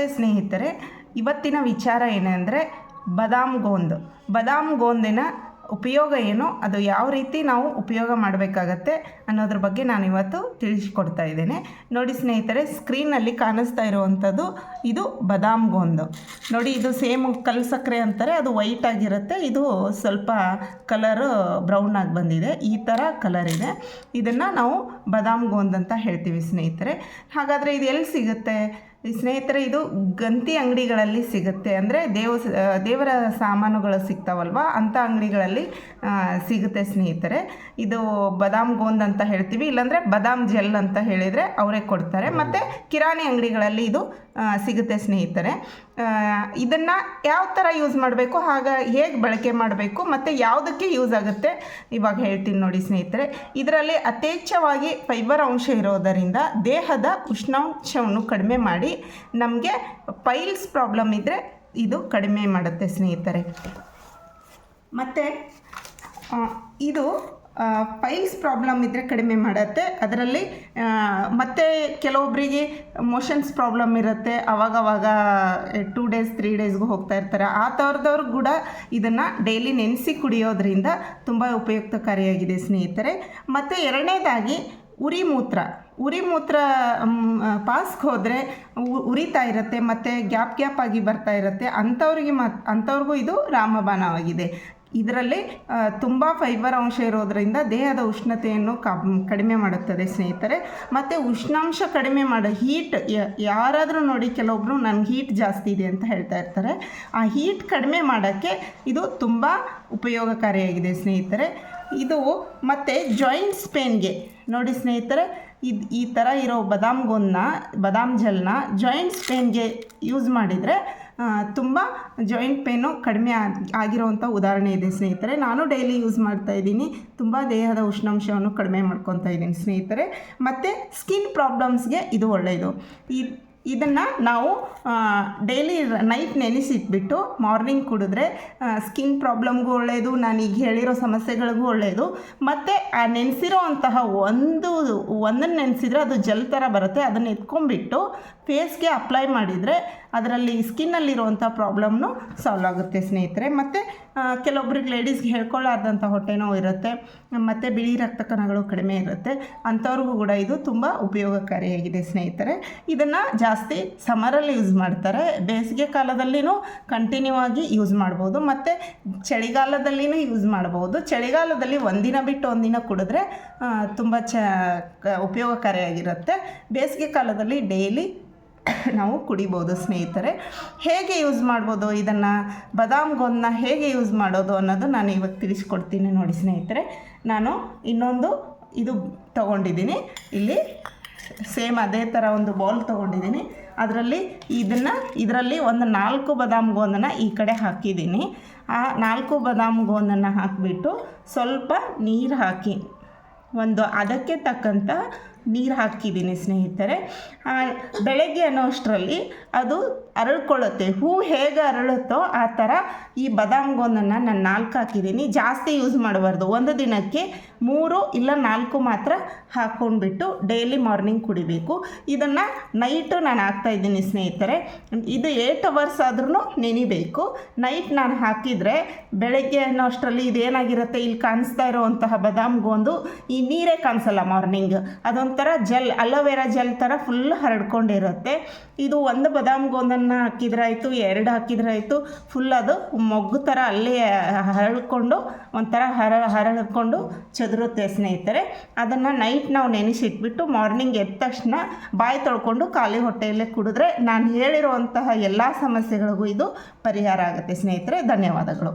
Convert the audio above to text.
ನಮಸ್ತೆ ಸ್ನೇಹಿತರೆ, ಇವತ್ತಿನ ವಿಚಾರ ಏನೆಂದರೆ ಬದಾಮ್ ಗೋಂದ್. ಬದಾಮ್ ಗೋಂದಿನ ಉಪಯೋಗ ಏನು, ಅದು ಯಾವ ರೀತಿ ನಾವು ಉಪಯೋಗ ಮಾಡಬೇಕಾಗತ್ತೆ ಅನ್ನೋದ್ರ ಬಗ್ಗೆ ನಾನು ಇವತ್ತು ತಿಳಿಸ್ಕೊಡ್ತಾ ಇದ್ದೇನೆ. ನೋಡಿ ಸ್ನೇಹಿತರೆ ಸ್ಕ್ರೀನಲ್ಲಿ ಕಾಣಿಸ್ತಾ ಇರುವಂಥದ್ದು ಇದು ಬದಾಮ್ ಗೋಂದು. ನೋಡಿ, ಇದು ಸೇಮ್ ಕಲ್ ಸಕ್ಕರೆ ಅಂತಾರೆ, ಅದು ವೈಟ್ ಆಗಿರುತ್ತೆ, ಇದು ಸ್ವಲ್ಪ ಕಲರು ಬ್ರೌನ್ ಆಗಿ ಬಂದಿದೆ, ಈ ಥರ ಕಲರ್ ಇದೆ. ಇದನ್ನು ನಾವು ಬದಾಮ್ ಗೋಂದ್ ಅಂತ ಹೇಳ್ತೀವಿ ಸ್ನೇಹಿತರೆ. ಹಾಗಾದರೆ ಇದು ಎಲ್ಲಿ ಸಿಗುತ್ತೆ? ಸ್ನೇಹಿತರೆ ಇದು ಗಂತಿ ಅಂಗಡಿಗಳಲ್ಲಿ ಸಿಗುತ್ತೆ. ಅಂದರೆ ದೇವ ದೇವರ ಸಾಮಾನುಗಳು ಸಿಗ್ತಾವಲ್ವ? ಅಂಥ ಅಂಗಡಿಗಳಲ್ಲಿ ಸಿಗುತ್ತೆ ಸ್ನೇಹಿತರೆ. ಇದು ಬದಾಮ್ ಗೋಂದ್ ಅಂತ ಹೇಳ್ತೀವಿ. ಇಲ್ಲಾಂದರೆ ಬದಾಮ್ ಜೆಲ್ ಅಂತ ಹೇಳಿದರೆ ಅವರೇ ಕೊಡ್ತಾರೆ. ಮತ್ತು ಕಿರಾಣಿ ಅಂಗಡಿಗಳಲ್ಲಿ ಇದು ಸಿಗುತ್ತೆ ಸ್ನೇಹಿತರೆ. ಇದನ್ನು ಯಾವ ಥರ ಯೂಸ್ ಮಾಡಬೇಕು? ಆಗ ಹೇಗೆ ಬಳಕೆ ಮಾಡಬೇಕು? ಮತ್ತು ಯಾವುದಕ್ಕೆ ಯೂಸ್ ಆಗುತ್ತೆ? ಇವಾಗ ಹೇಳ್ತೀನಿ ನೋಡಿ ಸ್ನೇಹಿತರೆ. ಇದರಲ್ಲಿ ಯಥೇಚ್ಛವಾಗಿ ಫೈಬರ್ ಅಂಶ ಇರೋದರಿಂದ ದೇಹದ ಉಷ್ಣಾಂಶವನ್ನು ಕಡಿಮೆ ಮಾಡಿ ನಮಗೆ ಪೈಲ್ಸ್ ಪ್ರಾಬ್ಲಮ್ ಇದ್ದರೆ ಇದು ಕಡಿಮೆ ಮಾಡುತ್ತೆ ಸ್ನೇಹಿತರೆ. ಮತ್ತು ಇದು ಪೈಲ್ಸ್ ಪ್ರಾಬ್ಲಮ್ ಇದ್ದರೆ ಕಡಿಮೆ ಮಾಡುತ್ತೆ. ಅದರಲ್ಲಿ ಮತ್ತು ಕೆಲವೊಬ್ಬರಿಗೆ ಮೋಷನ್ಸ್ ಪ್ರಾಬ್ಲಮ್ ಇರುತ್ತೆ. ಅವಾಗವಾಗ ಟೂ ಡೇಸ್ ತ್ರೀ ಡೇಸ್ಗೂ ಹೋಗ್ತಾ ಇರ್ತಾರೆ. ಆ ಥರದವ್ರು ಕೂಡ ಇದನ್ನು ಡೈಲಿ ನೆನೆಸಿ ಕುಡಿಯೋದ್ರಿಂದ ತುಂಬ ಉಪಯುಕ್ತಕಾರಿಯಾಗಿದೆ ಸ್ನೇಹಿತರೆ. ಮತ್ತು ಎರಡನೇದಾಗಿ, ಉರಿ ಮೂತ್ರ. ಉರಿ ಮೂತ್ರ ಪಾಸ್ಗೆ ಹೋದರೆ ಉರಿತಾ ಇರುತ್ತೆ, ಮತ್ತು ಗ್ಯಾಪ್ ಗ್ಯಾಪ್ ಆಗಿ ಬರ್ತಾ ಇರುತ್ತೆ. ಅಂಥವ್ರಿಗೆ ಮತ್, ಅಂಥವ್ರಿಗೂ ಇದು ರಾಮಬಾಣವಾಗಿದೆ. ಇದರಲ್ಲಿ ತುಂಬ ಫೈಬರ್ ಅಂಶ ಇರೋದರಿಂದ ದೇಹದ ಉಷ್ಣತೆಯನ್ನು ಕಡಿಮೆ ಮಾಡುತ್ತದೆ ಸ್ನೇಹಿತರೆ. ಮತ್ತು ಉಷ್ಣಾಂಶ ಕಡಿಮೆ ಮಾಡೋ ಹೀಟ್ ಯಾರಾದರೂ ನೋಡಿ ಕೆಲವೊಬ್ಬರು ನನಗೆ ಹೀಟ್ ಜಾಸ್ತಿ ಇದೆ ಅಂತ ಹೇಳ್ತಾ ಇರ್ತಾರೆ. ಆ ಹೀಟ್ ಕಡಿಮೆ ಮಾಡೋಕ್ಕೆ ಇದು ತುಂಬ ಉಪಯೋಗಕಾರಿಯಾಗಿದೆ ಸ್ನೇಹಿತರೆ. ಇದು ಮತ್ತು ಜಾಯಿಂಟ್ಸ್ ಪೇನ್ಗೆ ನೋಡಿ ಸ್ನೇಹಿತರೆ ಇದು ಈ ಥರ ಇರೋ ಬದಾಮ್ ಗೊನ್ನ ಬದಾಮ್ ಜೆಲ್ನ ಜಾಯಿಂಟ್ಸ್ ಪೇನ್ಗೆ ಯೂಸ್ ಮಾಡಿದರೆ ತುಂಬ ಜಾಯಿಂಟ್ ಪೇನು ಕಡಿಮೆ ಆಗಿ ಆಗಿರೋವಂಥ ಉದಾಹರಣೆ ಇದೆ ಸ್ನೇಹಿತರೆ. ನಾನು ಡೈಲಿ ಯೂಸ್ ಮಾಡ್ತಾ ಇದ್ದೀನಿ. ತುಂಬ ದೇಹದ ಉಷ್ಣಾಂಶವನ್ನು ಕಡಿಮೆ ಮಾಡ್ಕೊತಾ ಇದ್ದೀನಿ ಸ್ನೇಹಿತರೆ. ಮತ್ತು ಸ್ಕಿನ್ ಪ್ರಾಬ್ಲಮ್ಸ್ಗೆ ಇದು ಒಳ್ಳೆಯದು ಈ ಇದನ್ನು ನಾವು ಡೈಲಿ ನೈಟ್ ನೆನೆಸಿಟ್ಬಿಟ್ಟು ಮಾರ್ನಿಂಗ್ ಕುಡಿದ್ರೆ ಸ್ಕಿನ್ ಪ್ರಾಬ್ಲಮ್ಗೂ ಒಳ್ಳೆಯದು ನಾನು ಈಗ ಹೇಳಿರೋ ಸಮಸ್ಯೆಗಳಿಗೂ ಒಳ್ಳೆಯದು ಮತ್ತು ಆ ನೆನೆಸಿರೋ ಅಂತಹ ಒಂದು ಒಂದನ್ನು ನೆನೆಸಿದ್ರೆ ಅದು ಜಲ್ ಥರ ಬರುತ್ತೆ. ಅದನ್ನು ಎತ್ಕೊಂಡ್ಬಿಟ್ಟು ಫೇಸ್ಗೆ ಅಪ್ಲೈ ಮಾಡಿದರೆ ಅದರಲ್ಲಿ ಸ್ಕಿನ್ನಲ್ಲಿರುವಂಥ ಪ್ರಾಬ್ಲಮ್ನು ಸಾಲ್ವ್ ಆಗುತ್ತೆ ಸ್ನೇಹಿತರೆ. ಮತ್ತು ಕೆಲವೊಬ್ರಿಗೆ ಲೇಡೀಸ್ಗೆ ಹೇಳ್ಕೊಳ್ಳಾರ್ದಂಥ ಹೊಟ್ಟೆ ನೋವು ಇರುತ್ತೆ. ಮತ್ತು ಬಿಳಿ ರಕ್ತ ಕಣಗಳು ಕಡಿಮೆ ಇರುತ್ತೆ. ಅಂಥವ್ರಿಗೂ ಕೂಡ ಇದು ತುಂಬ ಉಪಯೋಗಕಾರಿಯಾಗಿದೆ ಸ್ನೇಹಿತರೆ. ಇದನ್ನು ಜಾಸ್ತಿ ಸಮರಲ್ಲಿ ಯೂಸ್ ಮಾಡ್ತಾರೆ. ಬೇಸಿಗೆ ಕಾಲದಲ್ಲಿನೂ ಕಂಟಿನ್ಯೂ ಆಗಿ ಯೂಸ್ ಮಾಡ್ಬೋದು. ಮತ್ತು ಚಳಿಗಾಲದಲ್ಲಿನೂ ಯೂಸ್ ಮಾಡ್ಬೋದು. ಚಳಿಗಾಲದಲ್ಲಿ ಒಂದಿನ ಬಿಟ್ಟು ಒಂದಿನ ಕುಡಿದ್ರೆ ತುಂಬ ಚ ಉಪಯೋಗಕಾರಿಯಾಗಿರುತ್ತೆ. ಬೇಸಿಗೆ ಕಾಲದಲ್ಲಿ ಡೈಲಿ ನಾವು ಕುಡಿಬೋದು ಸ್ನೇಹಿತರೆ. ಹೇಗೆ ಯೂಸ್ ಮಾಡ್ಬೋದು ಇದನ್ನು? ಬದಾಮ್ ಗೋಂದನ್ನ ಹೇಗೆ ಯೂಸ್ ಮಾಡೋದು ಅನ್ನೋದು ನಾನು ಇವಾಗ ತಿಳಿಸ್ಕೊಡ್ತೀನಿ ನೋಡಿ ಸ್ನೇಹಿತರೆ. ನಾನು ಇನ್ನೊಂದು ಇದು ತಗೊಂಡಿದ್ದೀನಿ. ಇಲ್ಲಿ ಸೇಮ್ ಅದೇ ಥರ ಒಂದು ಬೌಲ್ ತೊಗೊಂಡಿದ್ದೀನಿ. ಅದರಲ್ಲಿ ಇದನ್ನು, ಇದರಲ್ಲಿ ಒಂದು ನಾಲ್ಕು ಬಾದಾಮ್ ಗೋಂದನ್ನು ಈ ಕಡೆ ಹಾಕಿದ್ದೀನಿ. ಆ ನಾಲ್ಕು ಬಾದಾಮ್ ಗೋಂದನ್ನು ಹಾಕಿಬಿಟ್ಟು ಸ್ವಲ್ಪ ನೀರು ಹಾಕಿ, ಒಂದು ಅದಕ್ಕೆ ತಕ್ಕಂಥ ನೀರು ಹಾಕಿದ್ದೀನಿ ಸ್ನೇಹಿತರೆ. ಬೆಳಗ್ಗೆ ಬೆಳಗ್ಗೆ ಅನ್ನೋಷ್ಟರಲ್ಲಿ ಅದು ಅರಳ್ಕೊಳ್ಳುತ್ತೆ. ಹೂ ಹೇಗೆ ಅರಳುತ್ತೋ ಆ ಥರ ಈ ಬಾದಾಮ್ ನಾನು ನಾಲ್ಕು ಹಾಕಿದ್ದೀನಿ. ಜಾಸ್ತಿ ಯೂಸ್ ಮಾಡಬಾರ್ದು. ಒಂದು ದಿನಕ್ಕೆ ಮೂರು ಇಲ್ಲ ನಾಲ್ಕು ಮಾತ್ರ ಹಾಕ್ಕೊಂಡ್ಬಿಟ್ಟು ಡೈಲಿ ಮಾರ್ನಿಂಗ್ ಕುಡಿಬೇಕು. ಇದನ್ನು ನೈಟು ನಾನು ಹಾಕ್ತಾಯಿದ್ದೀನಿ ಸ್ನೇಹಿತರೆ. ಇದು ಏಟ್ ಅವರ್ಸ್ ಆದ್ರೂ ನೆನಿಬೇಕು. ನೈಟ್ ನಾನು ಹಾಕಿದರೆ ಬೆಳಗ್ಗೆ ಅನ್ನೋ ಅಷ್ಟರಲ್ಲಿ ಇದೇನಾಗಿರುತ್ತೆ? ಇಲ್ಲಿ ಕಾಣಿಸ್ತಾ ಇರೋವಂತಹ ಬಾದಾಮ್ ಗೋಂದು ಈ ನೀರೇ ಕಾಣಿಸಲ್ಲ ಮಾರ್ನಿಂಗ್. ಅದೊಂಥರ ಜೆಲ್, ಅಲೋವೆರಾ ಜೆಲ್ ಥರ ಫುಲ್ ಹರಡ್ಕೊಂಡಿರುತ್ತೆ. ಇದು ಒಂದು ಬದಾಮ್ ಗೋಂದನ್ನು ಹಾಕಿದ್ರಾಯ್ತು, ಎರಡು ಹಾಕಿದ್ರಾಯ್ತು ಫುಲ್ ಅದು ಮೊಗ್ಗು ಥರ ಅಲ್ಲೇ ಹರಳ್ಕೊಂಡು ಒಂಥರ ಹರ, ಹರಡ್ಕೊಂಡು ಚದುರುತ್ತೆ ಸ್ನೇಹಿತರೆ. ಅದನ್ನು ನೈಟ್ ನಾವು ನೆನೆಸಿಟ್ಬಿಟ್ಟು ಮಾರ್ನಿಂಗ್ ಎದ್ದ ತಕ್ಷಣ ಬಾಯಿ ತೊಳ್ಕೊಂಡು ಖಾಲಿ ಹೊಟ್ಟೆಯಲ್ಲೇ ಕುಡಿದ್ರೆ ನಾನು ಹೇಳಿರುವಂತಹ ಎಲ್ಲ ಸಮಸ್ಯೆಗಳಿಗೂ ಇದು ಪರಿಹಾರ ಆಗುತ್ತೆ ಸ್ನೇಹಿತರೆ. ಧನ್ಯವಾದಗಳು.